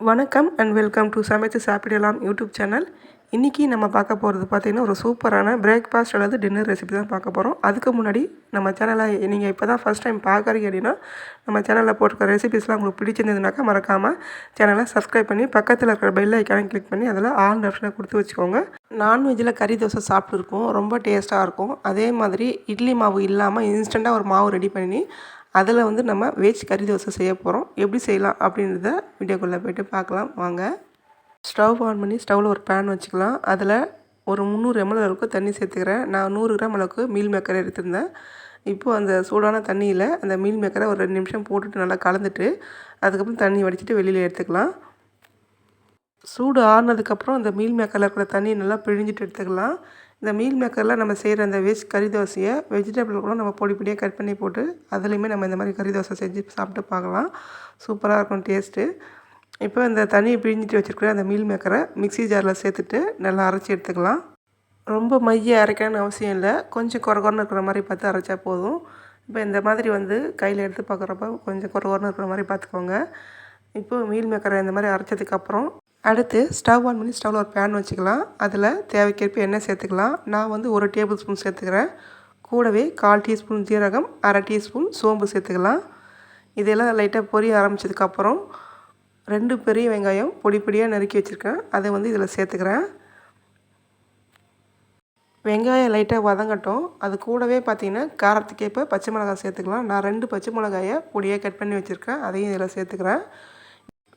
வணக்கம் and welcome to சமைத்து சாப்பிடலாம் யூடியூப் சேனல். இன்றைக்கி நம்ம பார்க்க போகிறது பார்த்திங்கன்னா ஒரு சூப்பரான பிரேக்ஃபாஸ்ட் அல்லது டின்னர் ரெசிபி தான் பார்க்க போகிறோம் அதுக்கு முன்னாடி நம்ம சேனலை நீங்கள் இப்போ தான் ஃபஸ்ட் டைம் பார்க்குறீங்க அப்படின்னா நம்ம சேனலில் போட்டிருக்க ரெசிபிஸ்லாம் உங்களுக்கு பிடிச்சிருந்ததுனாக்கா மறக்காமல் சேனலை சப்ஸ்கிரைப் பண்ணி பக்கத்தில் இருக்கிற பெல் ஐக்கானை கிளிக் பண்ணி அதில் ஆல் ஆப்ஷனை கொடுத்து வச்சுக்கோங்க. நான்வெஜ்ஜில் கறி தோசை சாப்பிட்ருக்கோம் ரொம்ப டேஸ்ட்டாக இருக்கும். அதே மாதிரி இட்லி மாவு இல்லாமல் இன்ஸ்டண்ட்டாக ஒரு மாவு ரெடி பண்ணி அதில் வந்து நம்ம வெஜ் கறி தோசை செய்ய போகிறோம். எப்படி செய்யலாம் அப்படின்றத வீடியோக்குள்ளே போய்ட்டு பார்க்கலாம். வாங்க. ஸ்டவ் ஆன் பண்ணி ஸ்டவ்வில் ஒரு பேன் வச்சுக்கலாம். அதில் ஒரு முந்நூறு எம்எல் அளவுக்கு தண்ணி சேர்த்துக்கிறேன். நான் நூறு கிராம் அளவுக்கு மீல் மேக்கரை எடுத்திருந்தேன். இப்போது அந்த சூடான தண்ணியில் அந்த மீல் மேக்கரை ஒரு ரெண்டு நிமிஷம் போட்டுட்டு நல்லா கலந்துட்டு அதுக்கப்புறம் தண்ணி வடிச்சிட்டு வெளியில் எடுத்துக்கலாம். சூடு ஆறுனதுக்கப்புறம் அந்த மீல் மேக்கரில் இருக்கிற தண்ணியை நல்லா பிழிஞ்சிட்டு எடுத்துக்கலாம். இந்த மீல் மேக்கரில் நம்ம செய்கிற அந்த வெஜ் கறி தோசையை வெஜிடபிள் கூட நம்ம பொடி பொடியாக கட் பண்ணி போட்டு அதுலேயுமே நம்ம இந்த மாதிரி கறி தோசை செஞ்சு சாப்பிட்டு பார்க்கலாம். சூப்பராக இருக்கும் டேஸ்ட்டு இப்போ இந்த தண்ணியை பிழிஞ்சிட்டு வச்சுருக்கிற அந்த மீல் மேக்கரை மிக்சி ஜாரில் சேர்த்துட்டு நல்லா அரைச்சி எடுத்துக்கலாம். ரொம்ப மைய அரைக்கணும்னு அவசியம் இல்லை. கொஞ்சம் குறகுறன்னு இருக்கிற மாதிரி பார்த்து அரைச்சா போதும். இப்போ இந்த மாதிரி வந்து கையில் எடுத்து பார்க்குறப்ப கொஞ்சம் குறகுறன்னு இருக்கிற மாதிரி பார்த்துக்கோங்க. இப்போ மீல் மேக்கரை இந்த மாதிரி அரைச்சதுக்கப்புறம் அடுத்து ஸ்டவ் ஆன் பண்ணி ஸ்டவ்வில் ஒரு பேன் வச்சுக்கலாம். அதில் தேவைக்கேற்ப எண்ணெய் சேர்த்துக்கலாம். நான் வந்து ஒரு டேபிள் ஸ்பூன் சேர்த்துக்கிறேன். கூடவே கால் டீஸ்பூன் ஜீரகம் அரை டீஸ்பூன் சோம்பு சேர்த்துக்கலாம். இதெல்லாம் லைட்டாக பொரிய ஆரம்பித்ததுக்கப்புறம் ரெண்டு பெரிய வெங்காயம் பொடி பொடியாக நறுக்கி வச்சுருக்கேன். அதை வந்து இதில் சேர்த்துக்கிறேன். வெங்காயம் லைட்டாக வதங்கட்டும். அது கூடவே பார்த்திங்கன்னா காரத்துக்கேற்ப பச்சை மிளகாய் சேர்த்துக்கலாம். நான் ரெண்டு பச்சை மிளகாயை பொடியாக கட் பண்ணி வச்சுருக்கேன். அதையும் இதில் சேர்த்துக்கிறேன்.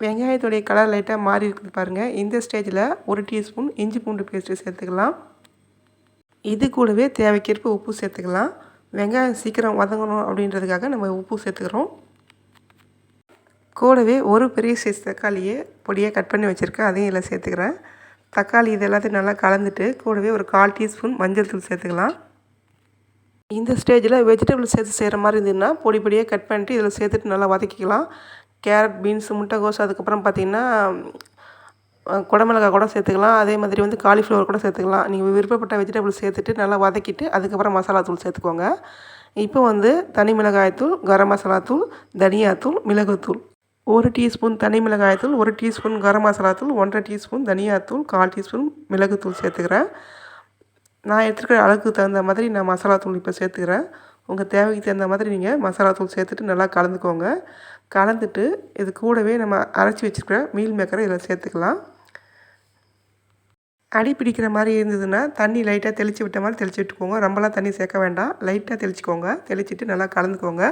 வெங்காயத்துடைய கலர் லைட்டாக மாறி இருக்குது பாருங்கள் இந்த ஸ்டேஜில் ஒரு டீஸ்பூன் இஞ்சி பூண்டு பேஸ்ட்டு சேர்த்துக்கலாம். இது கூடவே தேவைக்கேற்ப உப்பு சேர்த்துக்கலாம். வெங்காயம் சீக்கிரம் வதங்கணும் அப்படின்றதுக்காக நம்ம உப்பு சேர்த்துக்கிறோம். கூடவே ஒரு பெரிய சைஸ் தக்காளியை பொடியாக கட் பண்ணி வச்சுருக்கேன். அதையும் இதில் சேர்த்துக்கிறேன். தக்காளி இது எல்லாத்தையும் நல்லா கலந்துட்டு கூடவே ஒரு கால் டீஸ்பூன் மஞ்சள் தூள் சேர்த்துக்கலாம். இந்த ஸ்டேஜில் வெஜிடபிள் சேர்த்து செய்கிற மாதிரி இருந்ததுன்னா பொடி பொடியாக கட் பண்ணிட்டு இதில் சேர்த்துட்டு நல்லா வதக்கிக்கலாம். கேரட் பீன்ஸ் முட்டைகோஸ் அதுக்கப்புறம் பார்த்திங்கன்னா குடமிளகா கூட சேர்த்துக்கலாம். அதே மாதிரி வந்து காலிஃப்ளவர் கூட சேர்த்துக்கலாம். நீங்கள் விருப்பப்பட்ட வெஜிடபிள் சேர்த்துட்டு நல்லா வதக்கிட்டு அதுக்கப்புறம் மசாலா தூள் சேர்த்துக்கோங்க. இப்போ வந்து தனி மிளகாய்த்தூள் கரம் மசாலா தூள் தனியாத்தூள் மிளகுத்தூள் ஒரு டீஸ்பூன் தனி மிளகாய்த்தூள் ஒரு டீஸ்பூன் கரம் மசாலா தூள் ஒன்றரை டீஸ்பூன் தனியாத்தூள் கால் டீஸ்பூன் மிளகுத்தூள் சேர்த்துக்கிறேன். நான் எடுத்துக்கிற அளவுக்கு தகுந்த மாதிரி நான் மசாலா தூள் இப்போ சேர்த்துக்கிறேன். உங்கள் தேவைக்கு தகுந்த மாதிரி நீங்கள் மசாலா தூள் சேர்த்துட்டு நல்லா கலந்துக்கோங்க. கலந்துட்டு இது கூடவே நம்ம அரைச்சி வச்சுருக்கிற மீல் மேக்கரை இதில் சேர்த்துக்கலாம். அடி பிடிக்கிற மாதிரி இருந்ததுன்னா தண்ணி லைட்டாக தெளித்து விட்ட மாதிரி தெளித்து விட்டுக்கோங்க. ரொம்பலாம் தண்ணி சேர்க்க வேண்டாம். லைட்டாக தெளிச்சிக்கோங்க. தெளிச்சிட்டு நல்லா கலந்துக்கோங்க.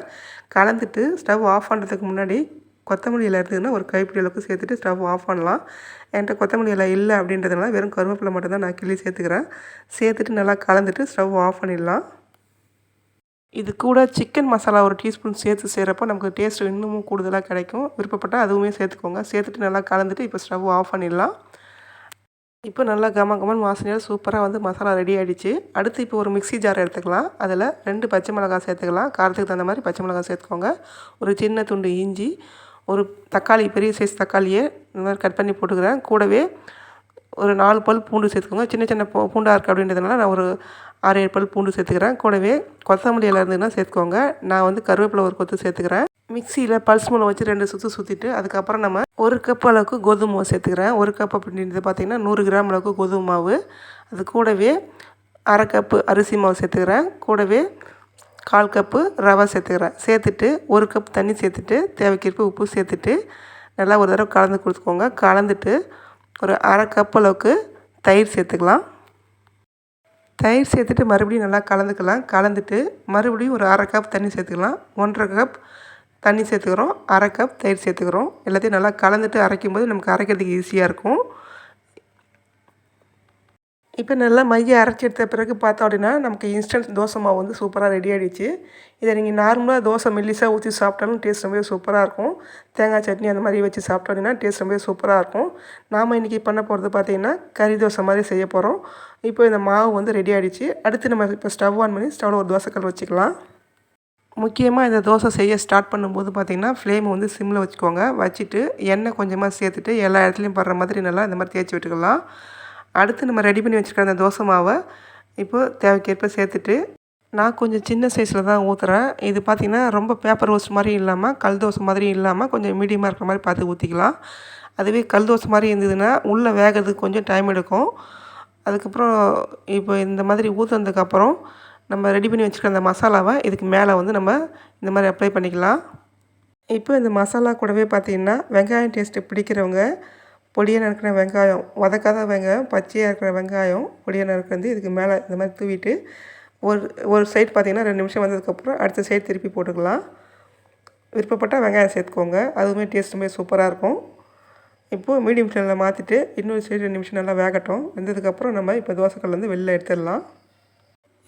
கலந்துட்டு ஸ்டவ் ஆஃப் பண்ணுறதுக்கு முன்னாடி கொத்தமல்லி இலை இருந்ததுன்னா ஒரு கைப்பிடி அளவுக்கு சேர்த்துட்டு ஸ்டவ் ஆஃப் பண்ணலாம். என்கிட்ட கொத்தமல்லி இலை இல்லை அப்படின்றதுனால வெறும் கருவேப்பிலை மட்டும்தான் நான் கிள்ளி சேர்த்துக்கிறேன். சேர்த்துட்டு நல்லா கலந்துட்டு ஸ்டவ் ஆஃப் பண்ணிடலாம். இது கூட சிக்கன் மசாலா ஒரு டீஸ்பூன் சேர்த்து செய்கிறப்போ நமக்கு டேஸ்ட் இன்னமும் கூடுதலாக கிடைக்கும். விருப்பப்பட்டால் அதுவுமே சேர்த்துக்கோங்க. சேர்த்துட்டு நல்லா கலந்துட்டு இப்போ ஸ்டவ் ஆஃப் பண்ணிடலாம். இப்போ நல்லா கம கமன் வாசனையாக சூப்பராக வந்து மசாலா ரெடி ஆகிடுச்சு அடுத்து இப்போ ஒரு மிக்சி ஜார் எடுத்துக்கலாம். அதில் ரெண்டு பச்சை மிளகாய் சேர்த்துக்கலாம். காரத்துக்கு தகுந்த மாதிரி பச்சை மிளகாய் சேர்த்துக்கோங்க. ஒரு சின்ன துண்டு இஞ்சி ஒரு தக்காளி பெரிய சைஸ் தக்காளியை இந்த மாதிரி கட் பண்ணி போட்டுக்கிறேன். கூடவே ஒரு நாலு பல் பூண்டு சேர்த்துக்கோங்க. சின்ன சின்ன பூண்டாக இருக்குது அப்படின்றதுனால நான் ஒரு ஆறு ஏழு பல் பூண்டு சேர்த்துக்கிறேன். கூடவே கொத்தமல்லி எல்லாம் இருந்ததுன்னா சேர்த்துக்கோங்க. நான் வந்து கருவேப்பிலை ஒரு கொத்து சேர்த்துக்கிறேன். மிக்சியில் பல்ஸ் மூலம் வச்சு ரெண்டு சுற்று சுற்றிட்டு அதுக்கப்புறம் நம்ம ஒரு கப் அளவுக்கு கோதுமை மாவு சேர்த்துக்கிறேன். ஒரு கப் அப்படின்றது பார்த்திங்கன்னா நூறு கிராம் அளவுக்கு கோதுமை மாவு. அது கூடவே அரை கப்பு அரிசி மாவு சேர்த்துக்கிறேன். கூடவே கால் கப்பு ரவை சேர்த்துக்கிறேன். சேர்த்துட்டு ஒரு கப் தண்ணி சேர்த்துட்டு தேவைக்கேற்ப உப்பு சேர்த்துட்டு நல்லா ஒரு தடவை கலந்து கொடுத்துக்கோங்க. கலந்துட்டு ஒரு அரை கப் அளவுக்கு தயிர் சேர்த்துக்கலாம். தயிர் சேர்த்துட்டு மறுபடியும் நல்லா கலந்துக்கலாம். கலந்துட்டு மறுபடியும் ஒரு அரை கப் தண்ணி சேர்த்துக்கலாம். ஒன்றரை கப் தண்ணி சேர்த்துக்கிறோம். அரை கப் தயிர் சேர்த்துக்கிறோம். எல்லாத்தையும் நல்லா கலந்துட்டு அரைக்கும் போது நமக்கு அரைக்கிறதுக்கு ஈஸியாக இருக்கும். இப்போ நல்லா மைய அரைச்சி எடுத்த பிறகு பார்த்தோம் அப்படின்னா நமக்கு இன்ஸ்டன்ட் தோசை மாவு வந்து சூப்பராக ரெடி ஆகிடுச்சு இதை நீங்கள் நார்மலாக தோசை மெல்லிஸாக ஊற்றி சாப்பிட்டாலும் டேஸ்ட் ரொம்பவே சூப்பராக இருக்கும். தேங்காய் சட்னி அந்த மாதிரி வச்சு சாப்பிட்டோம் அப்படின்னா டேஸ்ட் ரொம்பவே சூப்பராக இருக்கும். நாம் இன்றைக்கி பண்ண போகிறது பார்த்திங்கன்னா கறி தோசை மாதிரி செய்ய போகிறோம் இப்போ இந்த மாவு வந்து ரெடி ஆகிடுச்சு அடுத்து நம்ம இப்போ ஸ்டவ் ஆன் பண்ணி ஸ்டவ்வில் ஒரு தோசைக்கல் வச்சுக்கலாம். முக்கியமாக இந்த தோசை செய்ய ஸ்டார்ட் பண்ணும்போது பார்த்திங்கன்னா ஃப்ளேம் வந்து சிம்மில் வச்சுக்கோங்க. வச்சுட்டு எண்ணெய் கொஞ்சமாக சேர்த்துட்டு எல்லா இடத்துலையும் படுற மாதிரி நல்லா இந்த மாதிரி தேய்ச்சி விட்டுக்கலாம். அடுத்து நம்ம ரெடி பண்ணி வச்சுருக்க அந்த தோசை மாவை இப்போது தேவைக்கேற்ப சேர்த்துட்டு நான் கொஞ்சம் சின்ன சைஸில் தான் ஊற்றுறேன் இது பார்த்திங்கன்னா ரொம்ப பேப்பர் ரோஸ் மாதிரி இல்லாமல் கல் தோசை மாதிரி இல்லாமல் கொஞ்சம் மீடியமாக இருக்கிற மாதிரி பார்த்து ஊற்றிக்கலாம் அதுவே கல் தோசை மாதிரி இருந்ததுன்னா உள்ளே வேகிறதுக்கு கொஞ்சம் டைம் எடுக்கும். அதுக்கப்புறம் இப்போ இந்த மாதிரி ஊற்றுனதுக்கப்புறம் நம்ம ரெடி பண்ணி வச்சுருக்க அந்த மசாலாவை இதுக்கு மேலே வந்து நம்ம இந்த மாதிரி அப்ளை பண்ணிக்கலாம். இப்போ இந்த மசாலா கூடவே பார்த்திங்கன்னா வெங்காயம் டேஸ்ட்டு பிடிக்கிறவங்க பொடியாக நறுக்கிற வெங்காயம் வதக்காத வெங்காயம் பச்சையாக இருக்கிற வெங்காயம் பொடியாக நறுக்கிறது இதுக்கு மேலே இந்த மாதிரி தூவிட்டு ஒரு ஒரு சைடு பார்த்திங்கன்னா ரெண்டு நிமிஷம் வந்ததுக்கப்புறம் அடுத்த சைடு திருப்பி போட்டுக்கலாம். விருப்பப்பட்டால் வெங்காயம் சேர்த்துக்கோங்க. அதுவுமே டேஸ்ட்டுமே சூப்பராக இருக்கும். இப்போது மீடியம் ஃப்ளேமில் மாற்றிட்டு இன்னொரு சைடு ரெண்டு நிமிஷம் நல்லா வேகட்டும். வெந்ததுக்கப்புறம் நம்ம இப்போ தோசைக்கல்லேருந்து வெளில எடுத்துடலாம்.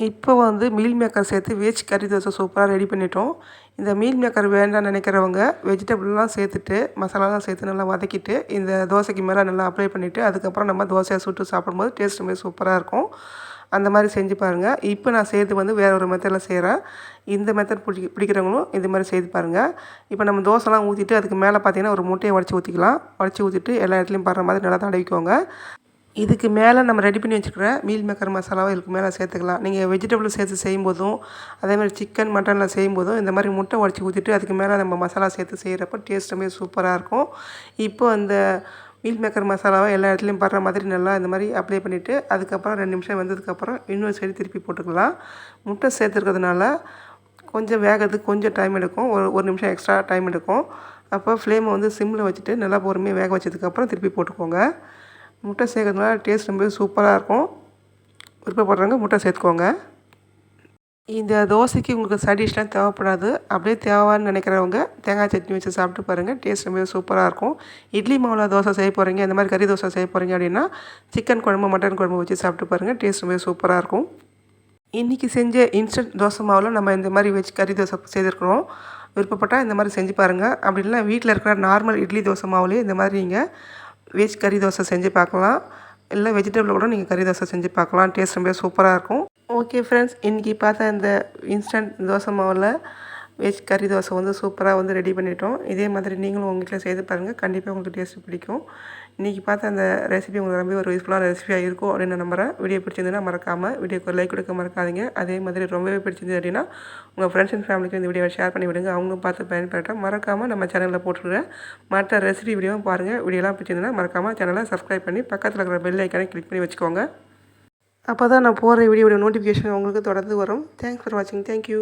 இப்போ வந்து மீல் மேக்கர் சேர்த்து வெஜ் கறி தோசை சூப்பராக ரெடி பண்ணிட்டோம். இந்த மீல் மேக்கர் வேண்டாம் நினைக்கிறவங்க வெஜிடபிள்லாம் சேர்த்துட்டு மசாலாலாம் சேர்த்து நல்லா வதக்கிட்டு இந்த தோசைக்கு மேலே நல்லா அப்ளை பண்ணிவிட்டு அதுக்கப்புறம் நம்ம தோசையை சுட்டு சாப்பிடும்போது டேஸ்ட் மாதிரி சூப்பராக இருக்கும். அந்த மாதிரி செஞ்சு பாருங்கள் இப்போ நான் சேர்த்து வந்து வேறு ஒரு மெத்தடில் செய்கிறேன் இந்த மெத்தட் பிடி பிடிக்கிறவங்களும் இந்த மாதிரி செய்து பாருங்கள் இப்போ நம்ம தோசைலாம் ஊற்றிட்டு அதுக்கு மேலே பார்த்தீங்கன்னா ஒரு முட்டையை உடச்சி ஊற்றிக்கலாம் உடச்சி ஊற்றிட்டு எல்லா இடத்துலையும் படுற மாதிரி நல்லா தடவிக்கோங்க. இதுக்கு மேலே நம்ம ரெடி பண்ணி வச்சுக்கிற மீல் மேக்கர் மசாலாவை இதுக்கு மேலே சேர்த்துக்கலாம். நீங்கள் வெஜிடபிள் சேர்த்து செய்யும்போதும் அதேமாதிரி சிக்கன் மட்டனில் செய்யும்போதும் இந்த மாதிரி முட்டை உடச்சி ஊற்றிட்டு அதுக்கு மேலே நம்ம மசாலா சேர்த்து செய்கிறப்ப டேஸ்ட்டுமே சூப்பராக இருக்கும். இப்போ அந்த மீல் மேக்கர் மசாலாவை எல்லா இடத்துலையும் படுற மாதிரி நல்லா இந்த மாதிரி அப்ளை பண்ணிவிட்டு அதுக்கப்புறம் ரெண்டு நிமிஷம் வந்ததுக்கப்புறம் இன்னொரு சைடு திருப்பி போட்டுக்கலாம். முட்டை சேர்த்துருக்கிறதுனால கொஞ்சம் வேகிறதுக்கு கொஞ்சம் டைம் எடுக்கும். ஒரு ஒரு நிமிஷம் எக்ஸ்ட்ரா டைம் எடுக்கும். அப்போ ஃப்ளேமை வந்து சிம்மில் வச்சுட்டு நல்லா பொறுமையாக வேக வச்சதுக்கப்புறம் திருப்பி போட்டுக்கோங்க. முட்டை சேர்க்கறதுனால டேஸ்ட் ரொம்ப சூப்பராக இருக்கும். விருப்பப்படுறவங்க முட்டை சேர்த்துக்கோங்க. இந்த தோசைக்கு உங்களுக்கு சைடிஷ்லாம் தேவைப்படாது. அப்படியே தேவைன்னு நினைக்கிறவங்க தேங்காய் சட்னி வச்சு சாப்பிட்டு பாருங்கள் டேஸ்ட் ரொம்ப சூப்பராக இருக்கும். இட்லி மாவில் தோசை செய்ய போகிறீங்க இந்த மாதிரி கறி தோசை செய்ய போகிறீங்க அப்படின்னா சிக்கன் குழம்பு மட்டன் குழம்பு வச்சு சாப்பிட்டு பாருங்கள் டேஸ்ட் ரொம்ப சூப்பராக இருக்கும். இன்றைக்கி செஞ்ச இன்ஸ்டன்ட் தோசை மாவில் நம்ம இந்த மாதிரி வச்சு கறி தோசை செய்திருக்கிறோம். விருப்பப்பட்டால் இந்த மாதிரி செஞ்சு பாருங்கள் அப்படி இல்லைனா வீட்டில் இருக்கிற நார்மல் இட்லி தோசை மாவுலேயே இந்த மாதிரி நீங்கள் வெஜ் கறி தோசை செஞ்சு பார்க்கலாம். இல்லை வெஜிடபிள் கூட நீங்கள் கறி தோசை செஞ்சு பார்க்கலாம். டேஸ்ட் ரொம்ப சூப்பராக இருக்கும். ஓகே ஃப்ரெண்ட்ஸ் இன்றைக்கி பார்த்த இந்த இன்ஸ்டன்ட் தோசை மாவில் வெஜ் கறி தோசை வந்து சூப்பராக வந்து ரெடி பண்ணிட்டோம். இதே மாதிரி நீங்களும் உங்கள் வீட்டில் செய்து பாருங்கள் கண்டிப்பாக உங்களுக்கு டேஸ்ட்டு பிடிக்கும். இன்றைக்கி பார்த்த அந்த ரெசிபி உங்களுக்கு ரொம்ப ஒரு யூஸ்ஃபுல்லான ரெசிபியாக இருக்கும் அப்படின்னு நம்புகிறேன் வீடியோ பிடிச்சிருந்ததுன்னா மறக்காமல் வீடியோக்கு லைக் கொடுக்க மறக்காதீங்க. அதே மாதிரி ரொம்பவே பிடிச்சிருந்தது அப்படின்னா உங்கள் ஃப்ரெண்ட்ஸ் அண்ட் ஃபேமிலிக்கு இந்த வீடியோவை ஷேர் பண்ணி விடுங்க. அவங்களும் பார்த்து பயன்பெறட்டும். மறக்காமல் நம்ம சேனலில் போட்டுருங்க மற்ற ரெசிபி வீடியோவும் பாருங்கள் வீடியோலாம் பிடிச்சிருந்ததுன்னா மறக்காமல் சேனலை சப்ஸ்கிரைப் பண்ணி பக்கத்தில் இருக்கிற பெல் ஐக்கானே கிளிக் பண்ணி வச்சுக்கோங்க. அப்போ தான் நான் போகிற வீடியோட நோட்டிஃபிகேஷன் உங்களுக்கு தொடர்ந்து வரும். தேங்க்ஸ் ஃபார் வாட்சிங் தேங்க்யூ